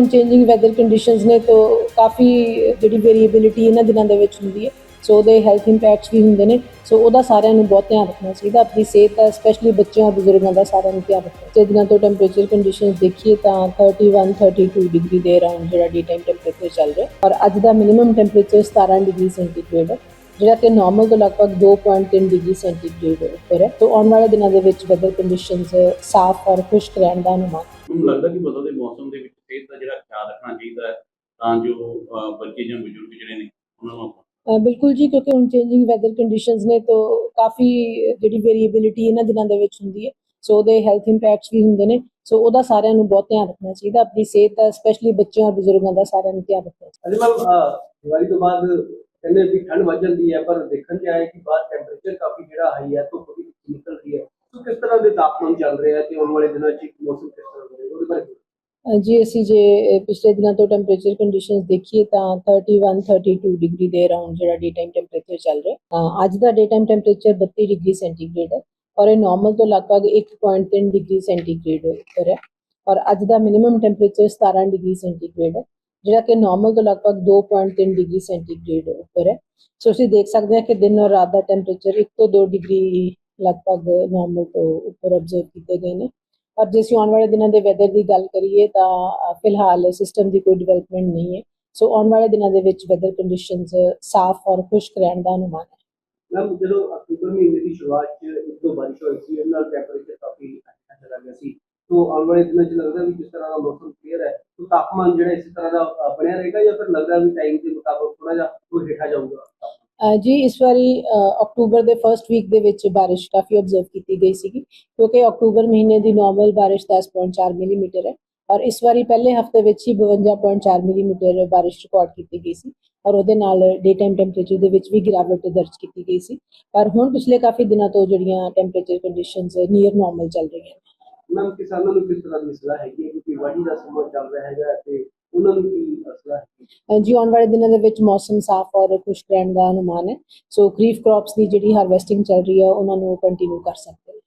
ਹੁਣ changing weather conditions ਨੇ ਤਾਂ ਕਾਫੀ ਜਿਹੜੀ ਵੇਰੀਏਬਿਲਿਟੀ ਇਹਨਾਂ ਦਿਨਾਂ ਦੇ ਵਿੱਚ ਹੁੰਦੀ ਹੈ। ਸੋ ਉਹਦੇ ਹੈਲਥ ਇੰਪੈਕਟਸ ਵੀ ਹੁੰਦੇ ਨੇ। ਸੋ ਉਹਦਾ ਸਾਰਿਆਂ ਨੂੰ ਬਹੁਤ ਧਿਆਨ ਰੱਖਣਾ ਚਾਹੀਦਾ। ਆਪਣੀ ਸਿਹਤ ਦਾ ਸਪੈਸ਼ਲੀ ਬੱਚਿਆਂ ਔਰ ਬਜ਼ੁਰਗਾਂ ਦਾ ਸਾਰਿਆਂ ਨੂੰ ਧਿਆਨ ਰੱਖਣਾ ਤੇ ਦਿਨਾਂ ਤੋਂ ਟੈਂਪਰੇਚਰ ਕੰਡੀਸ਼ਨਸ ਦੇਖੀਏ ਤਾਂ 31 32 ਡਿਗਰੀ ਦੇ ਅਰਾਊਂਡ ਜਿਹੜਾ ਡੀ ਟਾਈਮ ਟੈਂਪਰੇਚਰ ਚੱਲ ਰਿਹਾ। ਔਰ ਅੱਜ ਦਾ ਮਿਨੀਮਮ ਟੈਂਪਰੇਚਰ 17 ਡਿਗਰੀ ਸੈਂਟੀਗ੍ਰੇਡ ਹੈ, ਜਿਹੜਾ ਕਿ ਨਾਰਮਲ ਤੋਂ ਲਗਭਗ 2.3 ਡਿਗਰੀ ਸੈਂਟੀਗ੍ਰੇਡ ਉੱਪਰ ਹੈ। ਤੋਂ ਆਉਣ ਵਾਲੇ ਦਿਨਾਂ ਦੇ ਵਿੱਚ ਵੈਦਰ ਕੰਡੀਸ਼ਨਸ ਸਾਫ਼ ਔਰ ਖੁਸ਼ਕ ਰਹਿਣ ਦਾ ਅਨੁਮਾਨ। ਮੈਨੂੰ ਲੱਗਦਾ ਕਿ ਬਦਲਦੇ ਮੌਸਮ ਦੇ ਵਿੱਚ ਸਿਹਤ ਦਾ ਜਿਹੜਾ ਖਿਆਲ ਰੱਖਣਾ ਚਾਹੀਦਾ ਹੈ ਤਾਂ ਜੋ ਬੱਚੇ ਜਾਂ ਬਜ਼ੁਰਗ ਜਿਹੜੇ ਨੇ ਉਹਨਾਂ ਨੂੰ ਬਿਲਕੁਲ ਜੀ ਕਿਉਂਕਿ ਹੁਣ ਚੇਂਜਿੰਗ ਵੈਦਰ ਕੰਡੀਸ਼ਨਸ ਨੇ ਤਾਂ ਕਾਫੀ ਜਿਹੜੀ ਵੇਰੀਏਬਿਲਿਟੀ ਇਹਨਾਂ ਦਿਨਾਂ ਦੇ ਵਿੱਚ ਹੁੰਦੀ ਹੈ ਸੋ ਉਹਦੇ ਹੈਲਥ ਇੰਪੈਕਟਸ ਵੀ ਹੁੰਦੇ ਨੇ ਸੋ ਉਹਦਾ ਸਾਰਿਆਂ ਨੂੰ ਬਹੁਤ ਧਿਆਨ ਰੱਖਣਾ ਚਾਹੀਦਾ ਆਪਣੀ ਸਿਹਤ ਦਾ ਸਪੈਸ਼ਲੀ ਬੱਚਿਆਂ ਔਰ ਬਜ਼ੁਰਗਾਂ ਦਾ ਸਾਰਿਆਂ ਨੂੰ ਧਿਆਨ ਰੱਖਣਾ ਚਾਹੀਦਾ। ਅਜੇ ਮੈਮ ਦੀਵਾਲੀ ਤੋਂ ਬਾਅਦ ਕਹਿੰਦੇ ਵੀ ਠੰਡ ਵੱਧ ਜਾਂਦੀ ਹੈ ਪਰ ਦੇਖਣ ਚ ਆਇਆ ਕਿ ਬਾਹਰ ਟੈਂਪਰੇਚਰ ਕਾਫੀ ਜਿਹੜਾ ਹਾਈ ਹੈ ਧੁੱਪ ਵੀ ਨਿਕਲ ਰਹੀ ਹੈ। ਸੋ ਕਿਸ ਤਰ੍ਹਾਂ ਦੇ ਤਾਪਮਾਨ ਚੱਲ ਰਹੇ ਆ ਤੇ ਆਉਣ ਵਾਲੇ ਦਿਨਾਂ 'ਚ ਮੌਸਮ ਕਿਸ ਤਰ੍ਹਾਂ ਦਾ ਰਹੇਗਾ ਉਹਦੇ ਬਾਰੇ ਦੱਸੋ। ਅ, ਜੀ ਅਸੀਂ ਜੇ ਪਿਛਲੇ ਦਿਨਾਂ ਤੋਂ ਟੈਂਪਰੇਚਰ ਕੰਡੀਸ਼ਨਸ ਦੇਖੀਏ ਤਾਂ 31 32 ਡਿਗਰੀ ਦੇ ਅਰਾਊਂਡ ਜਿਹੜਾ ਡੇ ਟਾਈਮ ਟੈਂਪਰੇਚਰ ਚੱਲ ਰਿਹਾ। ਅ, ਅੱਜ ਦਾ day time temperature 32 degree centigrade ਹੈ ਔਰ ਇਹ ਨਾਰਮਲ ਤੋਂ ਲਗਭਗ 1.3 ਡਿਗਰੀ ਸੈਂਟੀਗ੍ਰੇਡ ਉੱਪਰ ਹੈ ਔਰ ਅੱਜ ਦਾ ਮਿਨੀਮਮ ਟੈਂਪਰੇਚਰ 17 ਡਿਗਰੀ ਸੈਂਟੀਗ੍ਰੇਡ ਹੈ ਜਿਹੜਾ ਕਿ ਨਾਰਮਲ ਤੋਂ ਲਗਭਗ 2.3 ਡਿਗਰੀ ਸੈਂਟੀਗ੍ਰੇਡ ਉੱਪਰ ਹੈ। ਸੋ ਅਸੀਂ ਦੇਖ ਸਕਦੇ ਹਾਂ ਕਿ ਦਿਨ ਔਰ ਰਾਤ ਦਾ ਟੈਂਪਰੇਚਰ 1 ਤੋਂ 2 ਡਿਗਰੀ ਲਗਭਗ ਨਾਰਮਲ ਤੋਂ ਉੱਪਰ ਅਬਜ਼ਰਵ ਕੀਤੇ ਗਏ ਨੇ। ਔਰ ਜੇ ਅਸੀਂ ਆਉਣ ਵਾਲੇ ਦਿਨਾਂ ਦੇ ਵੈਦਰ ਦੀ ਗੱਲ ਕਰੀਏ ਤਾਂ ਫਿਲਹਾਲ ਸਿਸਟਮ ਦੀ ਕੋਈ ਡਿਵੈਲਪਮੈਂਟ ਨਹੀਂ ਹੈ। ਸੋ ਆਉਣ ਵਾਲੇ ਦਿਨਾਂ ਦੇ ਵਿੱਚ ਵੈਦਰ ਕੰਡੀਸ਼ਨਸ ਸਾਫ਼ ਔਰ ਖੁਸ਼ਕ ਰਹਿਣ ਦਾ ਅਨੁਮਾਨ ਹੈ। ਮੈਮ ਜਦੋਂ ਅਕਤੂਬਰ ਮਹੀਨੇ ਦੀ ਸ਼ੁਰੂਆਤ 'ਚ ਇੱਕ ਦੋ ਬਾਰਿਸ਼ ਹੋਈ ਸੀ, ਇਹਦੇ ਨਾਲ ਟੈਂਪਰੇਚਰ ਕਾਫੀ ਅੱਛਾ ਚਲਾ ਗਿਆ ਸੀ। ਤੋਂ, ਆਉਣ ਵਾਲੇ ਦਿਨਾਂ 'ਚ ਲੱਗਦਾ ਵੀ ਜਿਸ ਤਰ੍ਹਾਂ ਦਾ ਮੌਸਮ ਕਲੀਅਰ ਹੈ, ਤਾਂ, ਤਾਪਮਾਨ ਜਿਹੜਾ ਇਸੇ ਤਰ੍ਹਾਂ ਦਾ ਬਣਿਆ ਰਹੇਗਾ ਜਾਂ ਫਿਰ ਲੱਗਦਾ ਵੀ ਟਾਈਮ ਦੇ ਮੁਤਾਬਕ ਥੋੜਾ ਜਿਹਾ ਉਹ ਹੇਠਾਂ ਜਾਊਗਾ? ਜੀ, ਇਸ ਵਾਰੀ ਅਕਤੂਬਰ ਦੇ ਫਰਸਟ ਵੀਕ ਦੇ ਵਿੱਚ ਬਾਰਿਸ਼ ਕਾਫੀ ਆਬਜ਼ਰਵ ਕੀਤੀ ਗਈ ਸੀਗੀ, ਕਿਉਂਕਿ ਅਕਤੂਬਰ ਮਹੀਨੇ ਦੀ ਨਾਰਮਲ ਬਾਰਿਸ਼ 10.4 ਮਿਲੀਮੀਟਰ ਹੈ ਔਰ ਇਸ ਵਾਰੀ ਪਹਿਲੇ ਹਫ਼ਤੇ ਵਿੱਚ ਹੀ 52.4 ਮਿਲੀਮੀਟਰ ਬਾਰਿਸ਼ ਰਿਕਾਰਡ ਕੀਤੀ ਗਈ ਸੀ ਔਰ ਉਹਦੇ ਨਾਲ ਡੇ ਟਾਈਮ ਟੈਂਪਰੇਚਰ ਦੇ ਵਿੱਚ ਵੀ ਗਿਰਾਵਟ ਦਰਜ ਕੀਤੀ ਗਈ ਸੀ। ਪਰ ਹੁਣ ਪਿਛਲੇ ਕਾਫੀ ਦਿਨਾਂ ਤੋਂ ਜਿਹੜੀਆਂ ਟੈਂਪਰੇਚਰ ਕੰਡੀਸ਼ਨਸ ਨੀਅਰ ਨਾਰਮਲ ਚੱਲ ਰਹੀਆਂ ਨੇ। ਮੈਮ ਕਿਸਾਨਾਂ ਨੂੰ ਕਿਸ ਤਰ੍ਹਾਂ ਦੀ ਸਲਾਹ ਹੈਗੀ ਹੈ? ਵਾਢੀ ਦਾ ਸਮਾਂ ਚੱਲ ਰਿਹਾ ਹੈਗਾ ਤੇ ਉਹਨਾਂ ਨੂੰ ਕੀ ਸਲਾਹ ਹੈ? ਜੀ, ਆਉਣ ਵਾਲੇ ਦਿਨਾਂ ਦੇ ਵਿੱਚ ਮੌਸਮ ਸਾਫ਼ ਔਰ ਖੁਸ਼ਕ ਰਹਿਣ ਦਾ ਅਨੁਮਾਨ ਹੈ। ਸੋ ਖਰੀਫ ਕ੍ਰੌਪਸ ਦੀ ਜਿਹੜੀ ਹਾਰਵੈਸਟਿੰਗ ਚੱਲ ਰਹੀ ਹੈ, ਉਹਨਾਂ ਨੂੰ ਕੰਟੀਨਿਊ ਕਰ ਸਕਦੇ